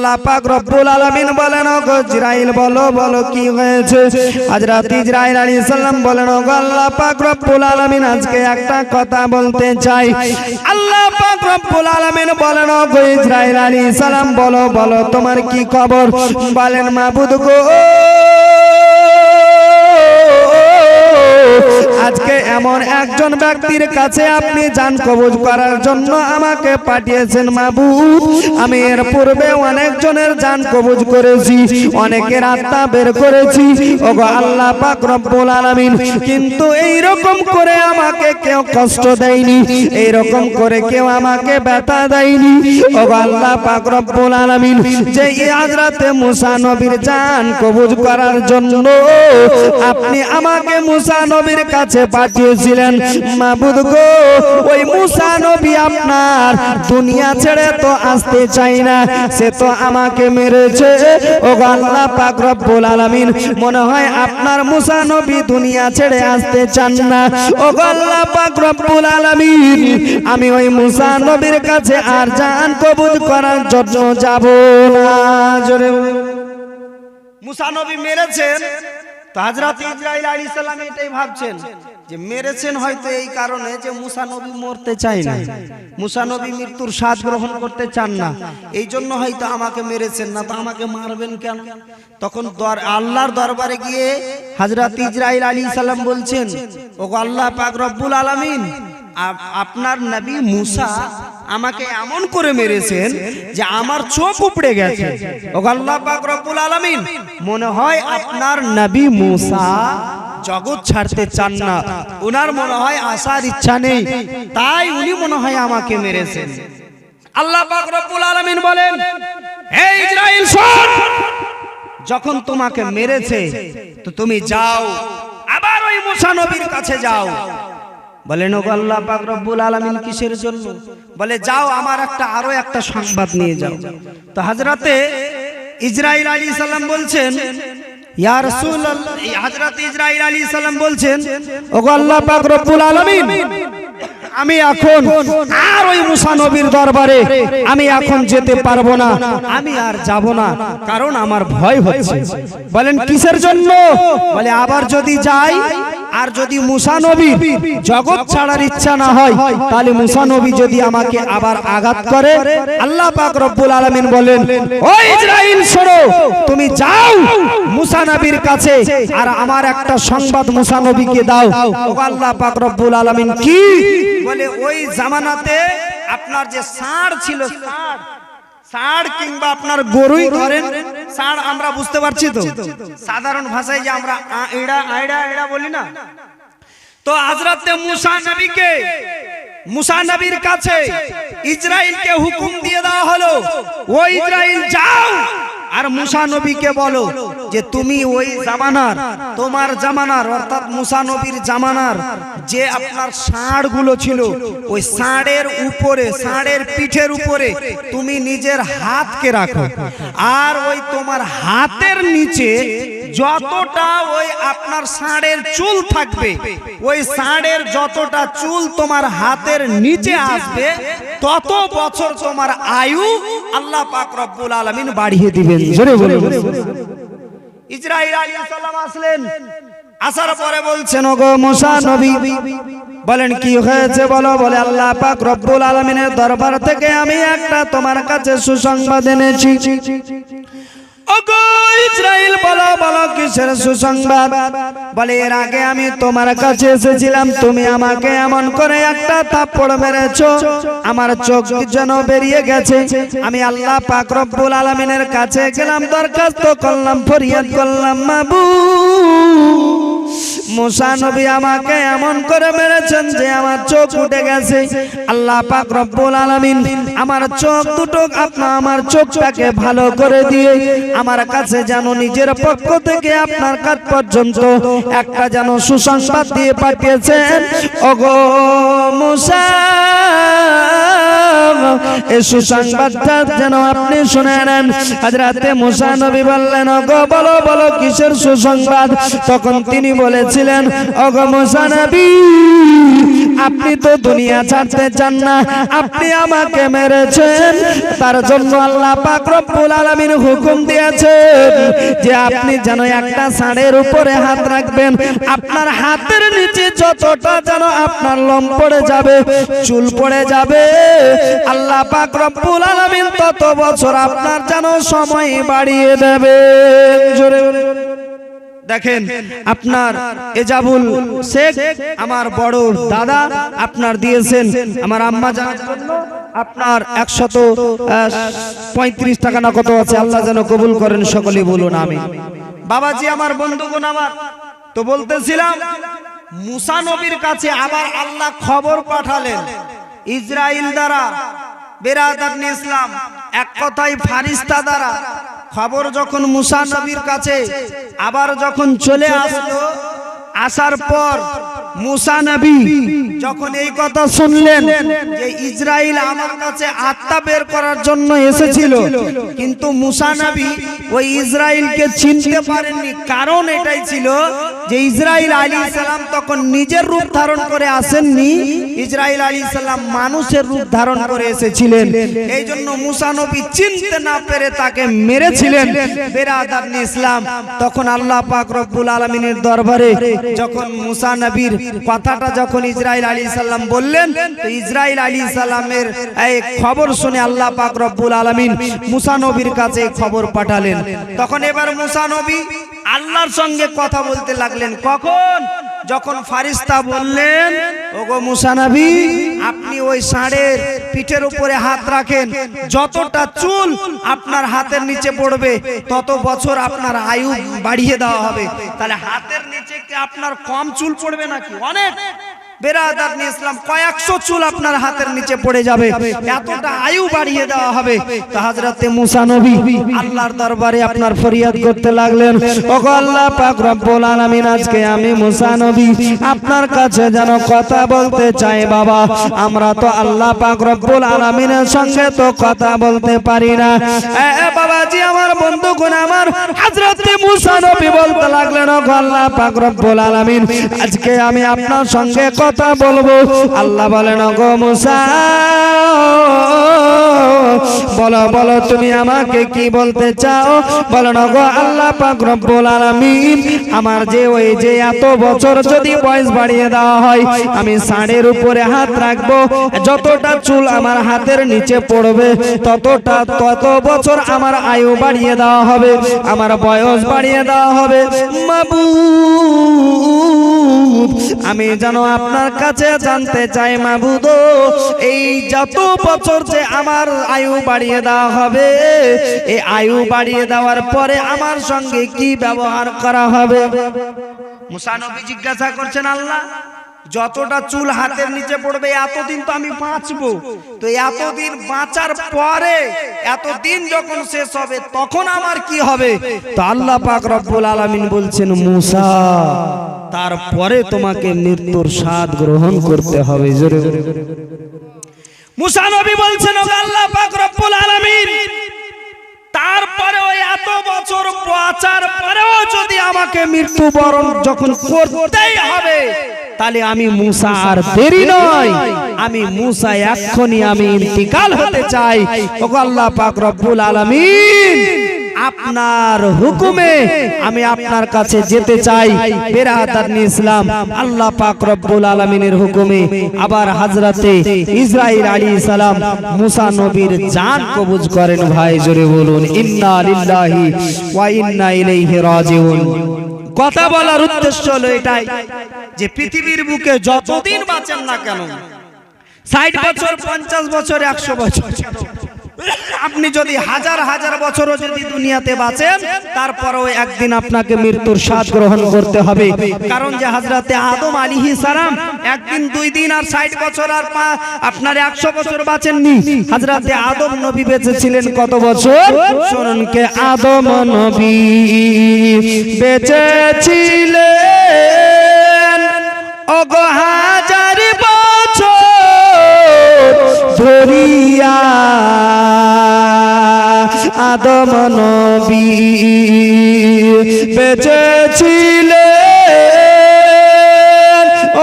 আল্লাহ পাক রব্বুল আলামিন বলেন গো জিরাইল, বলো বলো কি হয়েছে? আজ রাতে ইসরাইল আলাইহিস সালাম বলেন গো আল্লাহ পাক রব্বুল আলামিন আজকে একটা কথা বলতে চাই। আল্লাহ পাক রব্বুল আলামিন বলেন গো ইসরাইল আলাইহিস সালাম, বলো বলো তোমার কি খবর? বলেন, মাবুদ গো আজকে এমন একজন ব্যক্তির কাছে আপনি জান কবজ করার জন্য আমাকে পাঠিয়েছেন মাবুদ। আমি এর পূর্বে অনেকজনের জান কবজ করেছি, অনেকের আত্মা বের করেছি। ওগো আল্লাহ পাক রব্বুল আলামিন কিন্তু এই রকম করে আমাকে কেউ কষ্ট দেয়নি এই রকম করে কেউ আমাকে ব্যথা দেয়নি। ওগো আল্লাহ পাক রব্বুল আলামিন যে হযরতে মুসা নবীর জান কবজ করার জন্য আপনি আমাকে মুসা নবীর কাছে পাঠিয়েছিলেন, মাবুদ গো, ওই মুসা নবী আপনার দুনিয়া ছেড়ে তো আসতে চাই না, সে তো আমাকে মেরেছে। ও আল্লাহ পাক রব্বুল আলামিন, মনে হয় আপনার মুসা নবী দুনিয়া ছেড়ে আসতে চান না। ও আল্লাহ পাক রব্বুল আলামিন, আমি ওই মুসা নবীর কাছে আর জান কবুল করার জন্য যাব না। জোরে মুসা নবী মেরেছেন। হাজরাত এটাই ভাবছেন যে মেরেছেন হয়তো এই কারণে যে মরতে চায় না মৃত্যুর গ্রহণ করতে চান না এই জন্য হয়তো আমাকে মেরেছেন না, তো আমাকে মারবেন কেন? তখন আল্লাহর দরবারে গিয়ে হাজরাত ইসরাইল আলী সালাম বলছেন ও আল্লাহ পাক রব্বুল আলামিন আপনার নবী মুসা আমাকে এমন করে মেরেছেন যে আমার চোখ উপড়ে গেছে। পাক রব্বুল আলামিন মনে হয় আপনার নবী মুসা জগৎ ছাড়তে চান না। ওনার মনে হয় আসার ইচ্ছা নেই। তাই উনি মনে হয় আমাকে মেরেছেন। আল্লাহ পাক রব্বুল আলামিন বলেন হে ইসরাইল শোন! যখন তোমাকে মেরেছে তো তুমি যাও। আবার ওই মুসা নবীর কাছে যাও। বলেন ওগো আল্লাহ পাক রব্বুল আলামিন কিসের জন্য? বলে, যাও, আমার একটা, আরও একটা সংবাদ নিয়ে যাও। তো হযরতে ইসরাইল আলাইহিস সালাম বলছেন, ইয়া রাসূলুল্লাহ হযরত আলাইহিস সালাম বলছেন, ওগো আল্লাহ পাক রব্বুল আলামিন, আমি এখন আর ওই মুসা নবীর দরবারে আমি এখন যেতে পারব না, আমি আর যাব না, কারণ আমার ভয় হচ্ছে। বলেন, কিসের জন্য? বলে, আবার যদি যাই আর যদি মুসা নবী জগৎ ছাড়ার ইচ্ছা না হয়, তাহলে মুসা নবী যদি আমাকে আবার আঘাত করে, আল্লাহ পাক রব্বুল আলামিন বলেন, ও ইসরাইল শোনো, তুমি যাও মুসা নবীর কাছে আর আমার একটা সংবাদ মুসা নবীকে দাও। আল্লাহ পাক রব্বুল আলামিন কি? বলে, ওই জামানাতে আপনার যে ষাঁড় ছিল, ষাঁড় ষাঁড় কিংবা আপনার ধরেন আমরা বুঝতে পারছি তো। সাধারণ ভাষায় যে আমরা এড়া এড়া বলি না। তো কাছে হুকুম দিয়ে দেওয়া হলো, ও ইসরাইল যাও, আর মুসা নবীকে বলো। যে তুমি ওই জামানার, তোমার জামানার, অর্থাৎ মুসা নবীর জামানার, যে আপনার ষাঁড়গুলো ছিল, ওই ষাঁড়ের উপরে, ষাঁড়ের পিঠের উপরে তুমি নিজের হাতকে রাখো। আর ওই তোমার হাতের নিচে যতটা ওই আপনার ষাঁড়ের চুল থাকবে, ওই ষাঁড়ের যতটা চুল তোমার হাতের নিচে আসবে, তত বছর তোমার আয়ু আল্লাহ পাক রব্বুল আলামিন বাড়িয়ে দিবেন। ইসরাইল আলাইহিস সালাম আসলেন। আসার পরে বলছেন ওগো মুসা নবী। বলেন কি হয়েছে? বলো বলে আল্লাহ পাক রব্বুল আলমিনের দরবার থেকে আমি একটা তোমার কাছে সুসংবাদ এনেছি। ওগো ইসরাইল, বলো বলো, কিসের সুসংবাদ? বলে, এর আগে আমি তোমার কাছে এসেছিলাম, তুমি আমাকে এমন করে একটা থাপ্পড় মেরেছো। আমার চোখ যেন বেরিয়ে গেছে। আমি আল্লাহ পাক রব্বুল আলামিনের কাছে গেলাম, দরখাস্ত করলাম, ফরিয়াদ করলাম মাবু মুসা নবী আমাকে এমন করে মেরেছেন যে আমার চোখ উঠে গেছে। আল্লাহ পাক রব্বুল আলামিন আমার চোখ দুটো আপনার আমার চোখটাকে ভালো করে দিয়ে আমার কাছে যেন নিজের পক্ষ থেকে আপনার কাছ পর্যন্ত একটা যেন সুসংবাদ দিয়ে পাঠিয়েছেন। ওগো মুসা! নবী বললেন ওগো বলো বলো কিসের সুসংবাদ? তখন তিনি বলেছিলেন ওগো মুসা নবী আপনি তো দুনিয়া ছাড়তে চান না। আপনি আমাকে মেরেছেন। তার জন্য আল্লাহ পাক রব্বুল আলামিন হুকুম দিয়েছেন যে আপনি যেন একটা ষাঁড়ের উপরে হাত রাখবেন। আপনার হাতের নিচে যতটা যেন আপনার লম পড়ে যাবে, চুল পড়ে যাবে, আল্লাহ পাক রব্বুল আলামিন তত বছর আপনার যেন সময় বাড়িয়ে দেবে জোরে দেখেন, আপনার এজাবুল শেখ, আমার বড় দাদা আপনার দিয়েছেন আমার আম্মা জানার জন্য। আপনার একশত পঁয়ত্রিশ টাকা না কত আছে, আল্লাহ যেন কবুল করেন সকলে বলুন আমি বাবাজি, আমার বন্ধুগণ আমার, তো বলতেছিলাম, মুসা নবীর কাছে আবার আল্লাহ খবর পাঠালেন। ইসরায়েল দ্বারা বেরাদার ইসলাম, এক কথায় ফারিস্তা দ্বারা খবর যখন মুসা নবীর কাছে আবার যখন চলে আসলো আসার পর মুসা নবী যখন এই কথা শুনলেন যে ইসরায়েল আমার কাছে আত্মা বের করার জন্য এসেছিল। কিন্তু মুসা নবী ওই ইসরায়েলকে চিনতে পারেননি। কারণ এটাই ছিল যে ইসরায়েল আলী সালাম তখন নিজের রূপ ধারণ করে আসেননি ইসরায়েল আলী সালাম মানুষের রূপ ধারণ করে এসেছিলেন। এই জন্য মুসানবী চিনতে না পেরে তাকে মেরেছিলেন। ইসলাম তখন আল্লাহ পাক রব্বুল আলমিনের দরবারে যখন মুসানবীর কথাটা যখন ইসরায়েল আলী সাল্লাম বললেন, তো ইসরায়েল আলী সাল্লামের এই খবর শুনে আল্লাহ পাক রব্বুল আলমিন মুসানবীর কাছে খবর পাঠালেন। তখন এবার মুসা নবী আল্লাহর সঙ্গে কথা বলতে লাগলেন। কখন? যখন ফারিস্তা বললেন, ওগো মুসানাবি আপনি ওই ষাঁড়ের পিঠের উপরে হাত রাখেন। যতটা চুল আপনার হাতের নিচে পড়বে, তত বছর আপনার আয়ু বাড়িয়ে দেওয়া হবে। তাহলে হাতের নিচে কি আপনার কম চুল পড়বে নাকি? অনেক। বেরাদার ইসলাম কয়েকশো চুল আপনার হাতের নিচে পড়ে যাবে। এতটা আয়ু বাড়িয়ে দেওয়া হবে। হাজরাতে মুসা নবী আল্লাহর দরবারে আপনার ফরিয়াদ করতে লাগলেন। ওগো আল্লাহ পাক রব্বুল আলামিন, আজকে আমি মুসা নবী আপনার কাছে যেন কথা বলতে চাই বাবা। আমরা তো আল্লাহ পাক রব্বুল আলামিনের সঙ্গে তো কথা বলতে পারি না। বাবাজি, আমার বন্ধুগণ, আমার হাজরাতে মুসা নবী বলতে লাগলেন, ওগো আল্লাহ পাক রব্বুল আলামিন, আজকে আমি আপনার সঙ্গে কথা বলব? আল্লাহ বলেন গো মুসা, বলো বলো, তুমি আমাকে কি বলতে চাও? বলো না গো আল্লাহ পাক রব্বুল আলামিন, আমার যে ওই যে এত বছর যদি বয়স বাড়িয়ে দেওয়া হয়, আমি ষাঁড়ের উপরে হাত রাখব। যতটা চুল আমার হাতের নিচে পড়বে, ততটা তত বছর আমার আয়ু বাড়িয়ে দেওয়া হবে, আমার বয়স বাড়িয়ে দেওয়া হবে। মাবুদ, আমি যেন আপনার কাছে জানতে চাই মাবুদ এই যত বছর যে আমার আয়ু বাড়িয়ে দেওয়া হবে এই আয়ু বাড়িয়ে দেওয়ার পরে আমার সঙ্গে কি ব্যবহার করা হবে? মুসানবী জিজ্ঞাসা করছেন, আল্লাহ যতটা চুল হাতের নিচে পড়বে, এতদিন তো আমি বাঁচবো। তো এতদিন বাঁচার পরে, এতদিন যখন শেষ হবে, তখন আমার কি হবে? তো আল্লাহ পাক রব্বুল আলামিন বলছেন, মুসা, তারপরে তোমাকে মৃত্যুর স্বাদ গ্রহণ করতে হবে। জোরে মুসা নবী বলছেন আল্লাহ পাক রব্বুল আলামিন তারপরে ওই এত বছর বাঁচার পরেও যদি আমাকে মৃত্যুবরণ যখন করতেই হবে তাহলে আমি মুসা আর দেরি নয়। আমি মুসা এক্ষুনি আমি ইন্তিকাল হতে চাই। ও আল্লাহ পাক রব্বুল আলামিন আপনার হুকুমে আমি আপনার কাছে যেতে চাই। বেরাদার ইসলাম আল্লাহ পাক রব্বুল আলামিনের হুকুমে। আবার হাজরাতে ইসরাইল আলী সালাম মুসা নবীর জান কবুজ করেন ভাই জোরে বলুন ইন্না লিল্লাহি ওয়া ইন্না ইলাইহি রাজিউন। কথা বলার উদ্দেশ্য হলো এটাই। যে পৃথিবীর বুকে যতদিন বাঁচেন না কেন ষাট বছর পঞ্চাশ বছর একশো বছর। আপনি যদি হাজার হাজার বছরও যদি দুনিয়াতে বাঁচেন তারপরেও একদিন আপনাকে মৃত্যুর স্বাদ গ্রহণ করতে হবে। কারণ যে হাজরাতে আদম আলিহি সালাম একদিন দুই দিন আর ষাট বছর আর পা- আপনার একশো বছর বাঁচেননি। হাজরাতে আদম নবী বেঁচেছিলেন কত বছর? শুনুন কে আদম নবী বেঁচেছিলেন। অগ হাজার বছর ধরিয়া আদম নবী বেঁচেছিলে।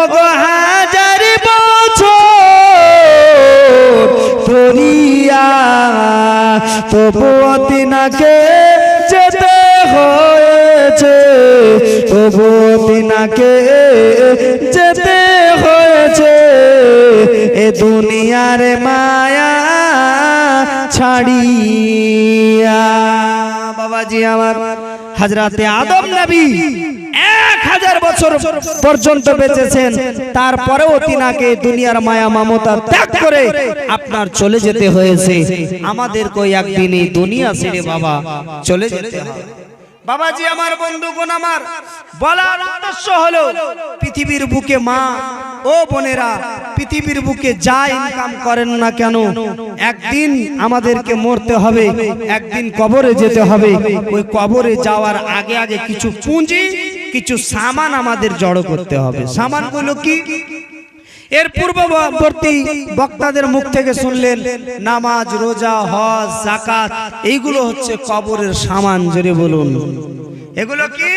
অগ হাজার বছর ধরিয়া তবু তিনাকে যেতে হয়। হয়েছে তবুও তিনাকে যেতে হয়েছে। এ দুনিয়ার মায়া ছাড়িয়া। বাবাজি আমার হাজরাতে আদম নবী এক হাজার বছর পর্যন্ত বেঁচেছেন। তারপরেও দুনিয়ার মায়া ত্যাগ করে আপনার চলে যেতে হয়েছে। আমাদেরকে একদিন এই দুনিয়া ছেড়ে বাবা চলে যেতে বাবাজি আমার বন্ধুগণ আমার বলার উদ্দেশ্য হলো পৃথিবীর বুকে মা ও বোনেরা পৃথিবীর বুকে যা ইনকাম করেন না কেন একদিন আমাদেরকে মরতে হবে একদিন কবরে যেতে হবে। ওই কবরে যাওয়ার আগে আগে কিছু পুঁজি কিছু সামান আমাদের জড়ো করতে হবে। সামানগুলো কি? এর পূর্ববর্তী বক্তাদের মুখ থেকে শুনলেন, নামাজ, রোজা, হজ জাকাত এইগুলো হচ্ছে কবরের সামান জোরে বলুন। এগুলো কি?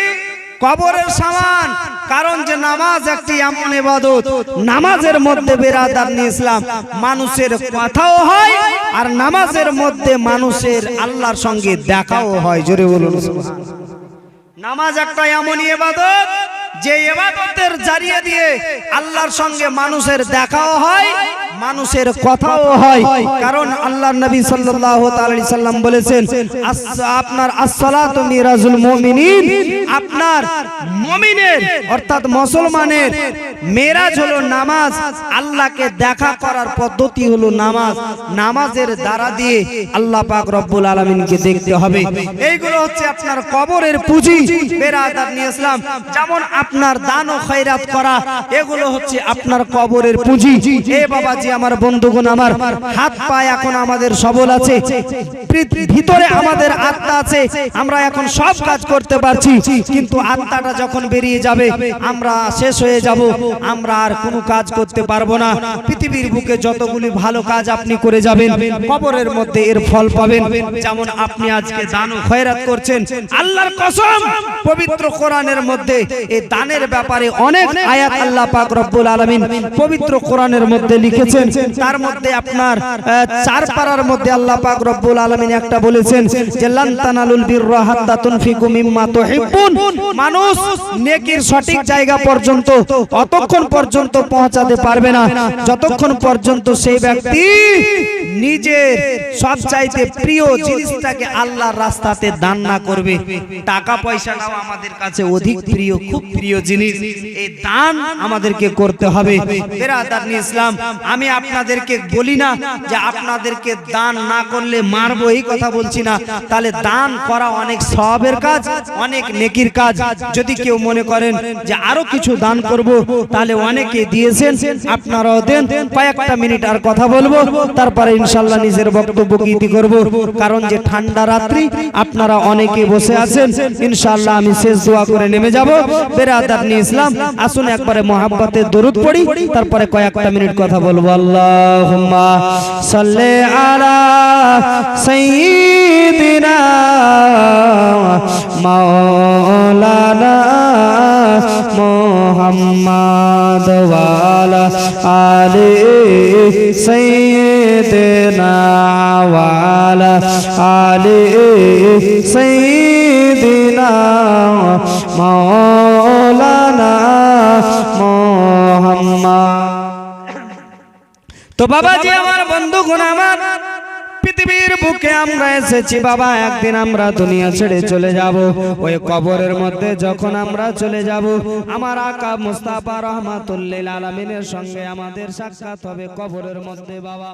কবরের সামান। কারণ যে নামাজ একটি এমন ইবাদত, নামাজের মধ্যে বেরাদার ইসলাম, মানুষের কথাও হয়, আর নামাজের মধ্যে মানুষের আল্লাহর সঙ্গে দেখাও হয়, জোরে বলুন। নামাজ একটা এমনই এবাদত যে এবাদতের জারিয়ে দিয়ে আল্লাহর সঙ্গে মানুষের দেখাও হয় মানুষের কথাও হয়। কারণ আল্লাহ নবী সাল্লাল্লাহু তাআলা সাল্লাম বলেছেন আপনার আসসালাতু মিরাজুল মুমিনিন। আপনার মুমিনের, অর্থাৎ মুসলমানের মেরাজ হলো নামাজ। আল্লাহকে দেখা করার পদ্ধতি হলো নামাজ। নামাজের দ্বারা দিয়ে আল্লাহ পাক রব্বুল আলামিনকে দেখতে হবে। এইগুলো হচ্ছে আপনার কবরের পুঁজি। বেরাদার নিয়ে ইসলাম যেমন আপনার দান ও খয়রাত করা, এগুলো হচ্ছে আপনার কবরের পুঁজি। এ বাবাজি আমার বন্ধুগণ, আমার হাত পা এখন আমাদের সবল আছে ভিতরে আমাদের আত্মা আছে, আমরা এখন সব কাজ করতে পারছি, কিন্তু আত্মাটা যখন বেরিয়ে যাবে, আমরা শেষ হয়ে যাব, আমরা আর কোনো কাজ করতে পারব না। পৃথিবীর বুকে যতগুলি ভালো কাজ আপনি করে যাবেন, কবরের মধ্যে এর ফল পাবেন। যেমন আপনি আজকে দান খয়রাত করছেন, আল্লাহর কসম, পবিত্র কোরআনের মধ্যে এই দানের ব্যাপারে অনেক আয়াত আল্লাহ পাক রব্বুল আলামিন পবিত্র কোরআনের মধ্যে লিখেছেন তার মধ্যে আপনার চার পারার মধ্যে আল্লাহ পাক রব্বুল আলামিন একটা বলেছেন যে, লান তানালুল বিররা হাত্তা তুনফিকু মিম্মা তুহিব্বুন। মানুষ নেকির সঠিক জায়গা পর্যন্ত, অতক্ষণ পর্যন্ত পৌঁছাতে পারবে না। যতক্ষণ পর্যন্ত সেই ব্যক্তি নিজের সব চাইতে প্রিয় জিনিসটাকে আল্লাহর রাস্তাতে দান না করবে টাকা পয়সাটাও আমাদের কাছে অধিক প্রিয়, খুব প্রিয় জিনিস। এই দান আমাদেরকে করতে হবে। বেরাদার ইসলাম, আমি আপনাদেরকে বলি না যে আপনাদেরকে দান না করলে মারবো, এই কথা বলছি না। তাহলে দান করা অনেক সবের কাজ, অনেক নেকির কাজ। যদি কেউ মনে করেন যে আরও কিছু দান করব, তাহলে অনেকে দিয়েছেন, আপনারাও দেন। কয়েকটা মিনিট আর কথা বলব, তারপরে ইনশাল্লাহ নিজের বক্তব্য গীতি করব। কারণ যে ঠান্ডা রাত্রি, আপনারা অনেকে বসে আছেন। ইনশাল্লাহ আমি শেষ দোয়া করে নেমে যাব। বেরাদার নিয়ে ইসলাম, আসুন একবারে মহাব্বতে দরুদ পড়ি, তারপরে কয়েকটা মিনিট কথা বলব। আল্লাহুম্মা সাল্লি আলা সাইয়্যিদিনা মাওলানা মুহাম্মাদ ওয়ালা আলি সাইয়্যিদিনা ওয়ালা আলি সাইয়্যিদিনা মাওলানা বাবাজি আমার বন্ধুগণ আমার, পৃথিবীর বুকে আমরা এসেছি, বাবা, একদিন আমরা দুনিয়া ছেড়ে চলে যাব। ওই কবরের মধ্যে যখন আমরা চলে যাব, আমার আকা মুস্তাফা রহমাতুল্লিল আলমিনের সঙ্গে আমাদের সাক্ষাৎ হবে কবরের মধ্যে, বাবা।